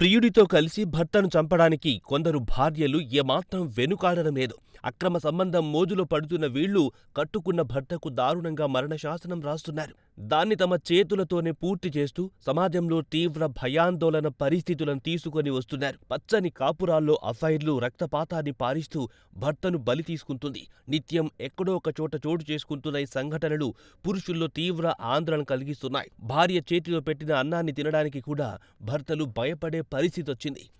ప్రియుడితో కలిసి భర్తను చంపడానికి కొందరు భార్యలు ఏమాత్రం వెనుకాడడం లేదు. అక్రమ సంబంధం మోజులో పడుతున్న వీళ్ళు కట్టుకున్న భర్తకు దారుణంగా మరణశాసనం రాస్తున్నారు. దాన్ని తమ చేతులతోనే పూర్తి చేస్తూ సమాజంలో తీవ్ర భయాందోళన పరిస్థితులను తీసుకొని వస్తున్నారు. పచ్చని కాపురాల్లో అఫైర్లు రక్తపాతాన్ని పారిస్తూ భర్తను బలి తీసుకుంటుంది. నిత్యం ఎక్కడో ఒక చోట చోటు చేసుకుంటున్న ఈ సంఘటనలు పురుషుల్లో తీవ్ర ఆందోళన కలిగిస్తున్నాయి. భార్య చేతిలో పెట్టిన అన్నాన్ని తినడానికి కూడా భర్తలు భయపడే పరిస్థితొచ్చింది.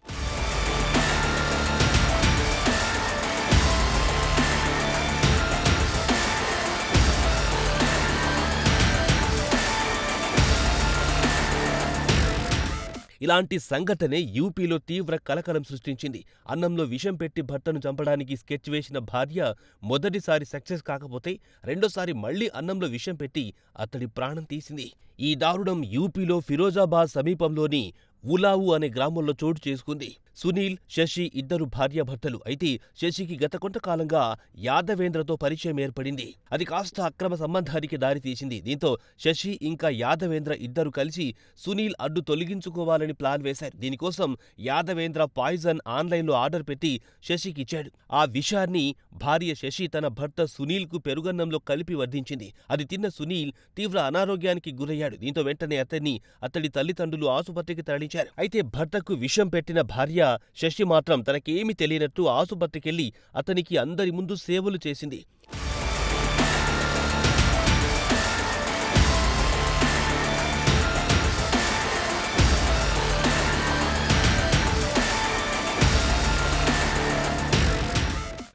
ఇలాంటి సంఘటనే యూపీలో తీవ్ర కలకలం సృష్టించింది. అన్నంలో విషం పెట్టి భర్తను చంపడానికి స్కెచ్ వేసిన భార్య మొదటిసారి సక్సెస్ కాకపోతే రెండోసారి మళ్ళీ అన్నంలో విషం పెట్టి అతడి ప్రాణం తీసింది. ఈ దారుణం యూపీలో ఫిరోజాబాద్ సమీపంలోని ఉలావు అనే గ్రామంలో చోటు చేసుకుంది. సునీల్, శశి ఇద్దరు భార్యాభర్తలు. అయితే శశికి గత కొంతకాలంగా యాదవేంద్రతో పరిచయం ఏర్పడింది. అది కాస్త అక్రమ సంబంధానికి దారితీసింది. దీంతో శశి ఇంకా యాదవేంద్ర ఇద్దరు కలిసి సునీల్ అడ్డు తొలగించుకోవాలని ప్లాన్ వేశారు. దీనికోసం యాదవేంద్ర పాయిజన్ ఆన్లైన్లో ఆర్డర్ పెట్టి శశికిచ్చాడు. ఆ విషాన్ని భార్య శశి తన భర్త సునీల్కు పెరుగన్నంలో కలిపి వడ్డించింది. అది తిన్న సునీల్ తీవ్ర అనారోగ్యానికి గురయ్యాడు. దీంతో వెంటనే అతన్ని అతడి తల్లిదండ్రులు ఆసుపత్రికి తరలించారు. అయితే భర్తకు విషం పెట్టిన భార్య శశి మాత్రం తనకేమీ తెలియనట్టు ఆసుపత్రికెళ్ళి అతనికి అందరి ముందు సేవలు చేసింది.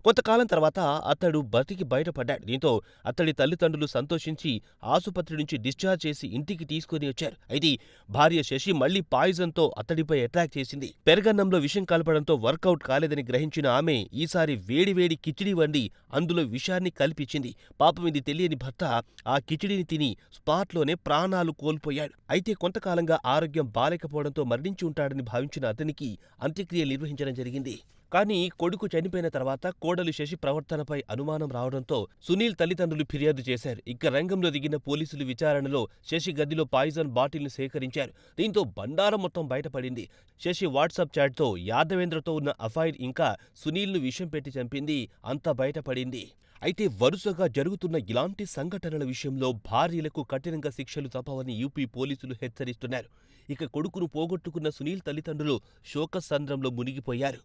కొంతకాలం తర్వాత అతడు బతికి బయటపడ్డాడు. దీంతో అతడి తల్లిదండ్రులు సంతోషించి ఆసుపత్రి నుంచి డిశ్చార్జ్ చేసి ఇంటికి తీసుకుని వచ్చారు. అయితే భార్య శశి మళ్ళీ పాయిజన్తో అతడిపై అటాక్ చేసింది. పెరగన్నంలో విషం కలపడంతో వర్కౌట్ కాలేదని గ్రహించిన ఆమె ఈసారి వేడివేడి కిచిడి వండి అందులో విషాన్ని కల్పించింది. పాపం ఇది తెలియని భర్త ఆ కిచిడిని తిని స్పాట్లోనే ప్రాణాలు కోల్పోయాడు. అయితే కొంతకాలంగా ఆరోగ్యం బాలేకపోవడంతో మరణించి ఉంటాడని భావించిన అతనికి అంత్యక్రియలు నిర్వహించడం జరిగింది. కానీ కొడుకు చనిపోయిన తర్వాత కోడలు శశి ప్రవర్తనపై అనుమానం రావడంతో సునీల్ తల్లిదండ్రులు ఫిర్యాదు చేశారు. ఇక రంగంలో దిగిన పోలీసులు విచారణలో శశి గదిలో పాయిజన్ బాటిల్ను సేకరించారు. దీంతో బండారం మొత్తం బయటపడింది. శశి వాట్సాప్ చాట్తో యాదవేంద్రతో ఉన్న అఫైర్ ఇంకా సునీల్ను విషం పెట్టి చంపింది అంతా బయటపడింది. అయితే వరుసగా జరుగుతున్న ఇలాంటి సంఘటనల విషయంలో భార్యలకు కఠినంగా శిక్షలు తప్పవని యూపీ పోలీసులు హెచ్చరిస్తున్నారు. ఇక కొడుకును పోగొట్టుకున్న సునీల్ తల్లిదండ్రులు శోకసంద్రంలో మునిగిపోయారు.